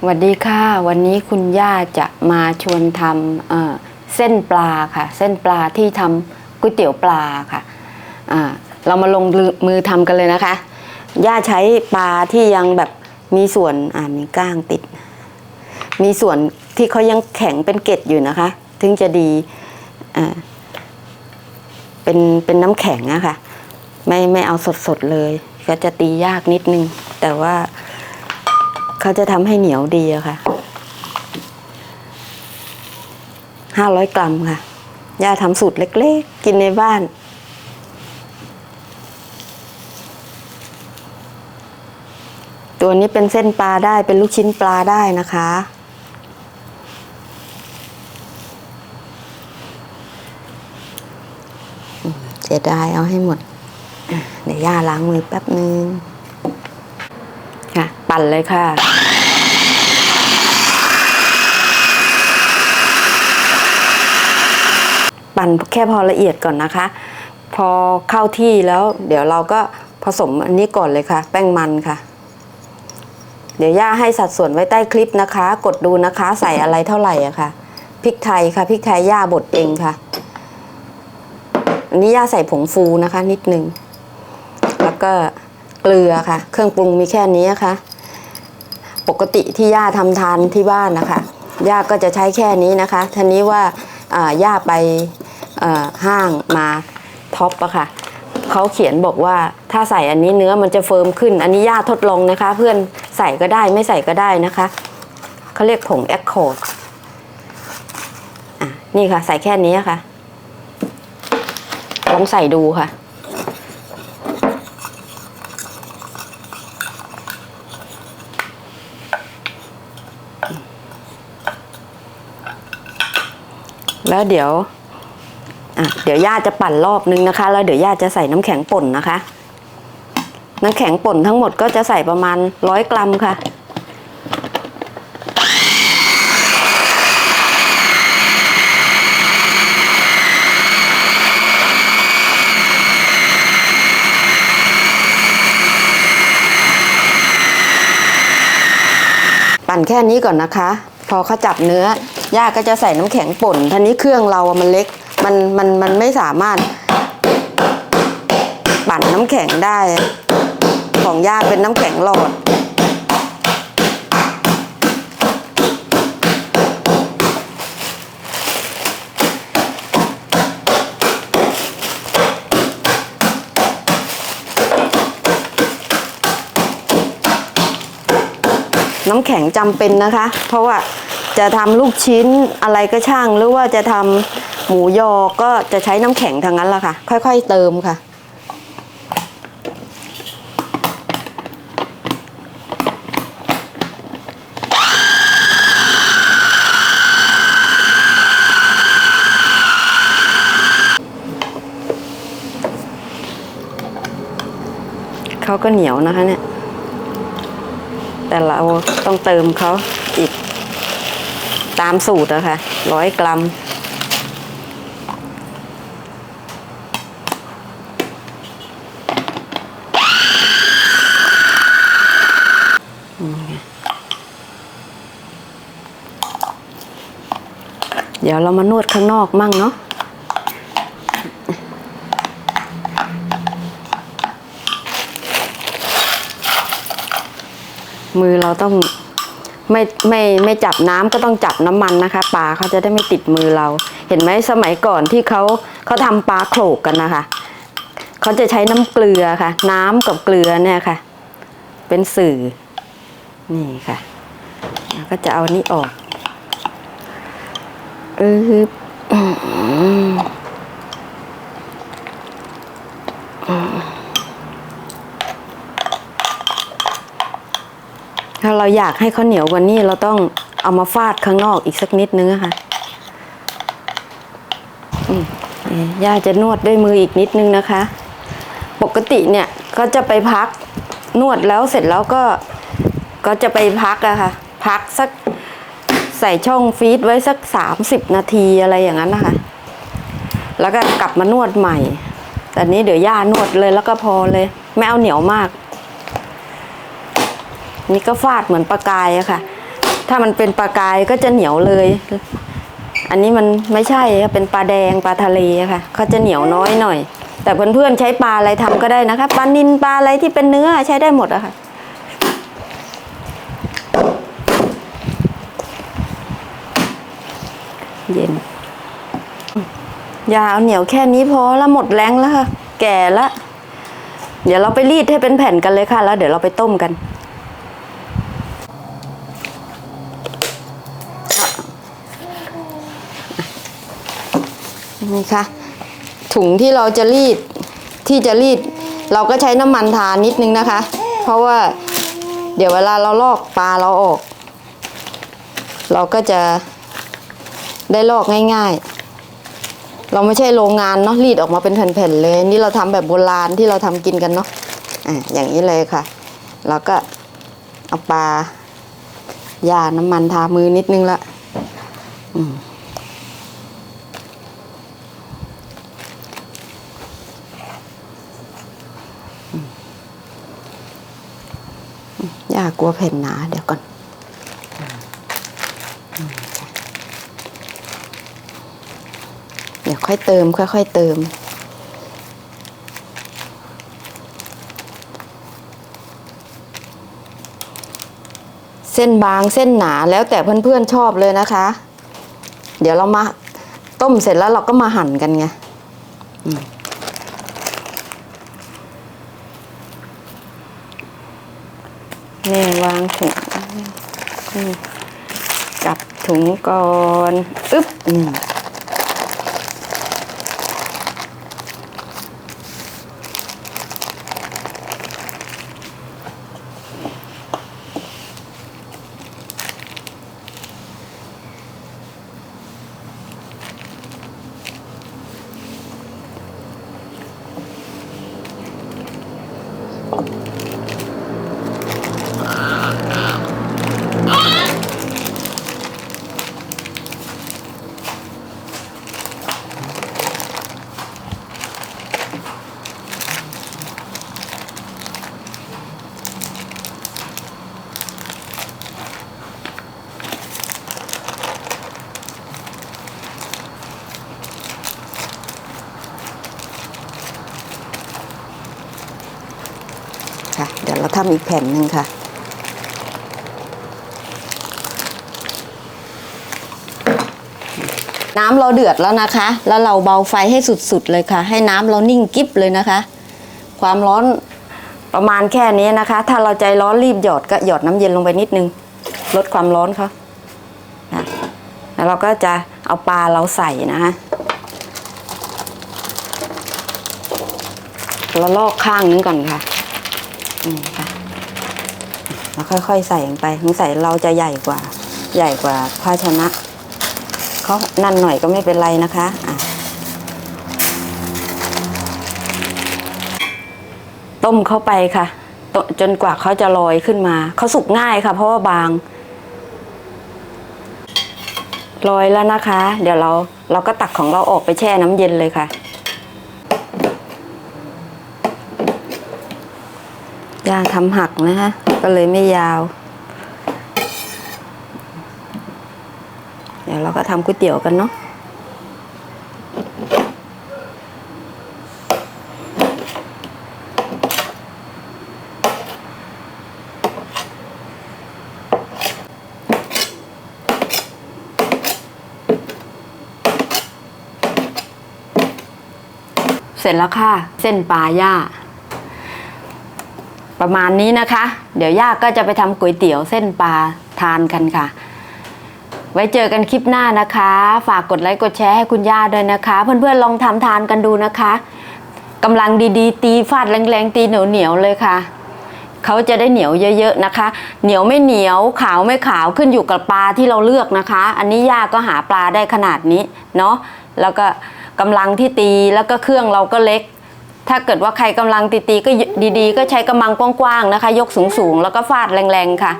สวัสดีค่ะ วันนี้คุณย่าจะมาชวนทำเส้นปลาค่ะ เส้นปลาที่ทำก๋วยเตี๋ยวปลาค่ะอ่าเรามาลงมือทำกันเลยนะคะ ย่าใช้ปลาที่ยังแบบมีส่วนอ่ามีก้างติด มีส่วนที่เขายังแข็งเป็นเกล็ดอยู่นะคะ ถึงจะดีเป็นเป็นน้ำแข็งอะค่ะไม่ไม่เอาสดๆเลย ก็จะตียากนิดนึง แต่ว่า เขาจะทำให้เหนียวดีอะค่ะห้าร้อยกรัมค่ะ ย่าทำสูตรเล็ก ๆ กินในบ้าน ตัวนี้เป็นเส้นปลาได้เป็นลูกชิ้นปลาได้นะคะ เสียดายเอาให้หมด เดี๋ยวย่าล้างมือแป๊บนึง ปั่นเลยค่ะ ปั่นแค่พอละเอียดก่อนนะคะ พอเข้าที่แล้ว เดี๋ยวเราก็ผสมอันนี้ก่อนเลยค่ะ แป้งมันค่ะ เดี๋ยวย่าให้สัดส่วนไว้ใต้คลิปนะคะ กดดูนะคะใส่อะไรเท่าไหร่อะค่ะพริกไทยค่ะพริกไทยย่าบดเองค่ะอันนี้ย่าใส่ผงฟูนะคะ นิดนึง แล้วก็เกลือค่ะ เครื่องปรุงมีแค่นี้นะคะ ปกติที่ย่าทำทานที่บ้านนะคะย่าก็จะใช้แค่นี้นะคะทีนี้ว่าย่าไปห้างมาท็อปอะค่ะเขาเขียนบอกว่าถ้าใส่อันนี้เนื้อมันจะเฟิร์มขึ้น อันนี้ย่าทดลองนะคะ เพื่อนใส่ก็ได้ไม่ใส่ก็ได้นะคะเขาเรียกผงแอคโคดนี่ค่ะ ใส่แค่นี้ค่ะลองใส่ดูค่ะ แล้วเดี๋ยวอะเดี๋ยวย่าจะปั่นรอบนึงนะคะ แล้วเดี๋ยวย่าจะใส่น้ำแข็งป่นนะคะ น้ำแข็งป่นทั้งหมดก็จะใส่ประมาณร้อยกรัมค่ะปั่นแค่นี้ก่อนนะคะ พอเขาจับเนื้อย่าก็จะใส่น้ำแข็งป่นทีนี้เครื่องเราอะมันเล็ก มันมันมันไม่สามารถปั่นน้ำแข็งได้ ของย่าเป็นน้ำแข็งหลอด น้ำแข็งจำเป็นนะคะ เพราะว่าจะทำลูกชิ้นอะไรก็ช่าง หรือว่าจะทำหมูยอก็จะใช้น้ำแข็งทางนั้นละค่ะ ค่อยๆเติมค่ะ เขาก็เหนียวนะคะเนี่ย แต่เราต้องเติมเขาอีกตามสูตรอะค่ะร้อยกรัม เดี๋ยวเรามานวดข้างนอกมั่งเนาะ มือเราต้องไม่ไม่ไม่จับน้ำก็ต้องจับน้ำมันนะคะปลาเขาจะได้ไม่ติดมือเรา เห็นไหมสมัยก่อนที่เขาเขาทำปลาโขลกกันนะคะเขาจะใช้น้ำเกลือค่ะ น้ำกับเกลือเนี่ยค่ะ เป็นสื่อนี่ค่ะแล้วก็จะเอานี่ออกเออ ถ้าเราอยากให้เขาเหนียวกว่านี้เราต้องเอามาฟาดข้างนอกอีกสักนิดนึงอะค่ะย่าจะนวดด้วยมืออีกนิดนึงนะคะ ปกติเนี่ยก็จะไปพักนวดแล้วเสร็จแล้วก็ก็จะไปพักอะค่ะ พักสักใส่ช่องฟีดไว้สักสามสิบนาทีอะไรอย่างนั้นนะคะ แล้วก็กลับมานวดใหม่ แต่นี้เดี๋ยวย่านวดเลยแล้วก็พอเลย ไม่เอาเหนียวมาก นี่ก็ฟาดเหมือนปลากายอะค่ะ ถ้ามันเป็นปลากายก็จะเหนียวเลย อันนี้มันไม่ใช่เป็นปลาแดงปลาทะเลค่ะเขาจะเหนียวน้อยหน่อย แต่เพื่อนๆใช้ปลาอะไรทำก็ได้นะคะปลานินปลาอะไรที่เป็นเนื้อใช้ได้หมดอะค่ะเย็นอยาเอาเหนียวแค่นี้พอแล้วหมดแรงแล้วค่ะ แก่ล้วเดี๋ยวเราไปรีดให้เป็นแผ่นกันเลยค่ะ แล้วเดี๋ยวเราไปต้มกัน นี่ค่ะถุงที่เราจะรีดที่จะรีด เราก็ใช้น้ำมันทานิดนึงนะคะ เพราะว่าเดี๋ยวเวลาเราลอกปลาเราออก เราก็จะได้ลอกง่าย ๆ เราไม่ใช่โรงงานเนาะรีดออกมาเป็นแผ่นๆเลยนี่เราทำแบบโบราณที่เราทำกินกันเนาะอะอย่างนี้เลยค่ะ เราก็เอาปลายาน้ำมันทามือนิดนึงละอืม กลัวแผ่นหนาเดี๋ยวก่อนเดี๋ยวค่อยเติม ค่อย ๆ เติม เส้นบางเส้นหนาแล้วแต่เพื่อนๆชอบเลยนะคะ เดี๋ยวเรามาต้มเสร็จแล้วเราก็มาหั่นกันไงอืม นี่วางถุงกลับถุงก่อน อึ๊บ ทำอีกแผ่นหนึ่งค่ะ น้ำเราเดือดแล้วนะคะ แล้วเราเบาไฟให้สุดๆเลยค่ะ ให้น้ำเรานิ่งกิ๊บเลยนะคะ ความร้อนประมาณแค่นี้นะคะ ถ้าเราใจร้อนรีบหยอดก็หยอดน้ำเย็นลงไปนิดนึง ลดความร้อนเขาค่ะแล้วเราก็จะเอาปลาเราใส่นะคะเราลอกข้างนึงก่อนค่ะนี่ค่ะแล้วค่อยๆใส่ลงไปสงสัยเราจะใหญ่กว่า ใหญ่กว่าภาชนะเขานั่นหน่อยก็ไม่เป็นไรนะคะอะต้มเข้าไปค่ะ จนกว่าเขาจะลอยขึ้นมา เขาสุกง่ายค่ะ เพราะว่าบางลอยแล้วนะคะ เดี๋ยวเราเราก็ตักของเราออกไปแช่น้ำเย็นเลยค่ะ ยาทำหักนะคะก็เลยไม่ยาว เดี๋ยวเราก็ทำก๋วยเตี๋ยวกันเนาะเสร็จแล้วค่ะ เส้นปลาย่า ประมาณนี้นะคะ เดี๋ยวย่าก็จะไปทำก๋วยเตี๋ยวเส้นปลาทานกันค่ะ ไว้เจอกันคลิปหน้านะคะ ฝากกดไลค์กดแชร์ให้คุณย่าด้วยนะคะ เพื่อนๆลองทำทานกันดูนะคะกำลังดีๆ ตีฟาดแรงๆ ตีเหนียวๆเลยค่ะเขาจะได้เหนียวเยอะ ๆนะคะ เหนียวไม่เหนียวขาวไม่ขาวขึ้นอยู่กับปลาที่เราเลือกนะคะ อันนี้ย่าก็หาปลาได้ขนาดนี้เนาะแล้วก็กำลังที่ตีแล้วก็เครื่องเราก็เล็ก ถ้าเกิดว่าใครกำลังตีๆก็ดีๆ ก็ใช้กำลังกว้างๆนะคะ ยกสูงๆ แล้วก็ฟาดแรงๆค่ะ